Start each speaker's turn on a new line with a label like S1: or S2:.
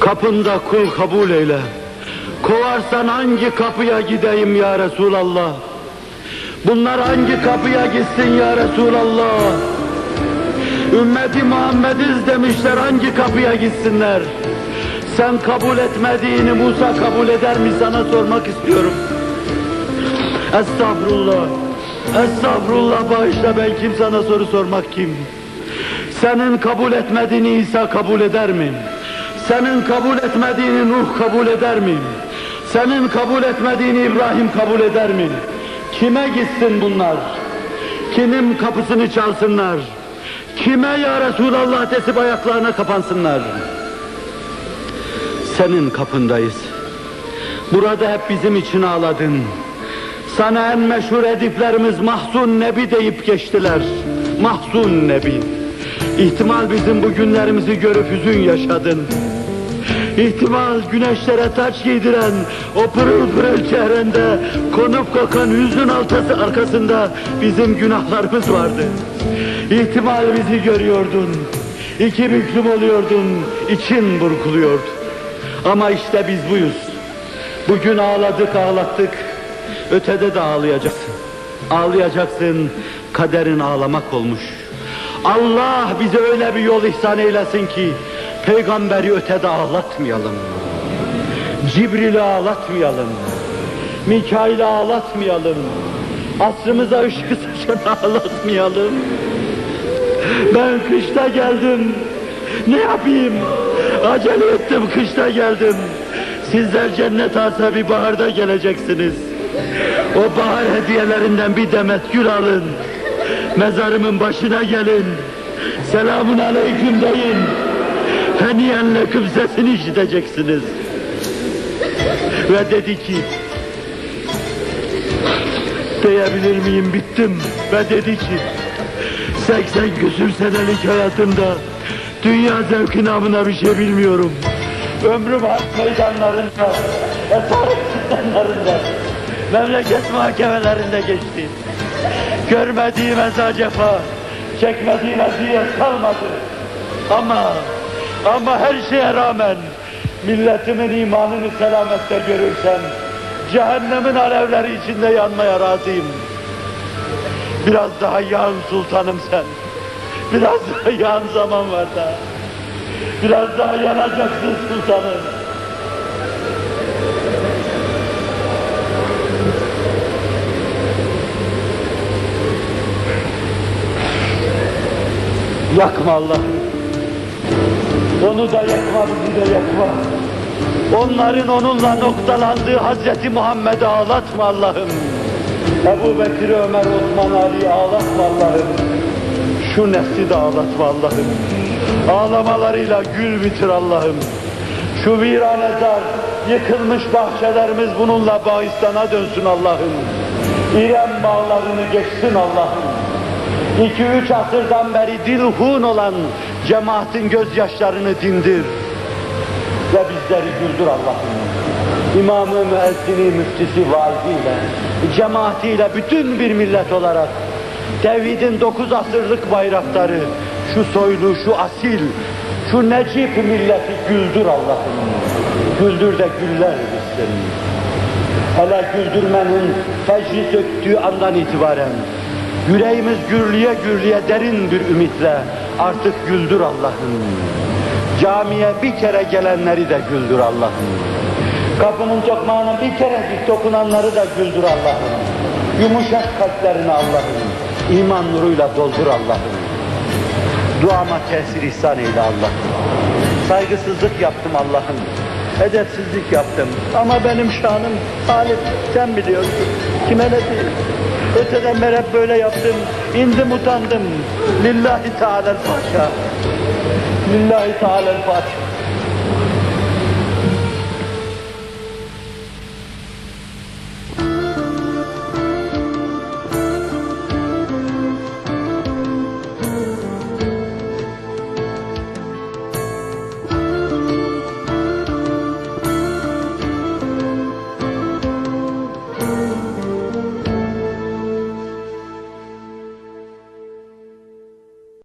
S1: Kapında kul kabul eyle. Kovarsan hangi kapıya gideyim ya Resulallah? Bunlar hangi kapıya gitsin ya Resulallah? Ümmeti Muhammediz demişler hangi kapıya gitsinler? Sen kabul etmediğini Musa kabul eder mi sana sormak istiyorum. Estağfurullah. Estağfurullah bağışla ben kim sana soru sormak kim? Senin kabul etmediğini İsa kabul eder mi? Senin kabul etmediğini Nuh kabul eder mi? Senin kabul etmediğini İbrahim kabul eder mi? Kime gitsin bunlar? Kimin kapısını çalsınlar? Kime ya Resulallah desip ayaklarına kapansınlar? Senin kapındayız. Burada hep bizim için ağladın. Sana en meşhur ediplerimiz Mahzun Nebi deyip geçtiler. Mahzun Nebi. İhtimal bizim bu günlerimizi görüp hüzün yaşadın. İhtimal güneşlere taç giydiren o pırıl pırıl çehrende konup kokan hüzün altası arkasında bizim günahlarımız vardı. İhtimal bizi görüyordun. iki büklüm oluyordun, için burkuluyordu. Ama işte biz buyuz. Bugün ağladık ağlattık. Ötede de ağlayacaksın. Ağlayacaksın. Kaderin ağlamak olmuş. Allah bize öyle bir yol ihsan eylesin ki peygamberi ötede ağlatmayalım. Cibril'i ağlatmayalım. Mikail'i ağlatmayalım. Asrımıza ışık saçanı ağlatmayalım. Ben kışta geldim. Ne yapayım? Acele ettim kışta geldim. Sizler cennet bir baharda geleceksiniz. O bahar hediyelerinden bir demet gül alın. Mezarımın başına gelin. Selamun aleyküm deyin. Heniyenle kıbzesini işiteceksiniz. Ve dedi ki, diyebilir miyim bittim. Ve dedi ki, 80 küsür senelik hayatımda dünya zevki namına bir şey bilmiyorum. Ömrüm harp meydanlarında, esaret zindanlarında, memleket mahkemelerinde geçti. Görmediğim eza cefa, çekmediğim eziyet kalmadı. Ama, ama her şeye rağmen milletimin imanını selamette görürsem, cehennemin alevleri içinde yanmaya razıyım. Biraz daha yağın sultanım sen. Biraz daha yağın zaman var daha. Biraz daha yanacaksın sultanım. Yakma Allah'ım. Onu da yakma, bizi de yakma. Onların onunla noktalandığı Hazreti Muhammed'i ağlatma Allah'ım. Ebu Bekir, Ömer, Osman, Ali ağlatma Allah'ım. Şu nesli de ağlatma Allah'ım. Ağlamalarıyla gül bitir Allah'ım. Şu viranezar, yıkılmış bahçelerimiz bununla bağistana dönsün Allah'ım. İrem bağlarını geçsin Allah'ım. İki üç asırdan beri dilhun olan cemaatin gözyaşlarını dindir. Ve bizleri güldür Allah'ım. İmamı, müezzini, müftisi, vaiziyle, cemaatiyle bütün bir millet olarak tevhidin dokuz asırlık bayrakları, şu soylu, şu asil, şu necip milleti güldür Allah'ım. Güldür de güller bitsin. Hele güldürmenin fecri söktüğü andan itibaren yüreğimiz gürlüye gürlüye derin bir ümitle artık güldür Allah'ım. Camiye bir kere gelenleri de güldür Allah'ım. Kapının tokmağına bir kerecik dokunanları da güldür Allah'ım. Yumuşak kalplerini Allah'ım. İman nuruyla doldur Allah'ım. Duama tesir ihsan eyle Allah'ım. Saygısızlık yaptım Allah'ım. Edepsizlik yaptım. Ama benim şanım halim sen biliyorsun. Kime ne diyeyim? Öteden beri hep böyle yaptım. İndim utandım. Lillahi Teala'l Fatiha. Lillahi Teala'l Fatiha.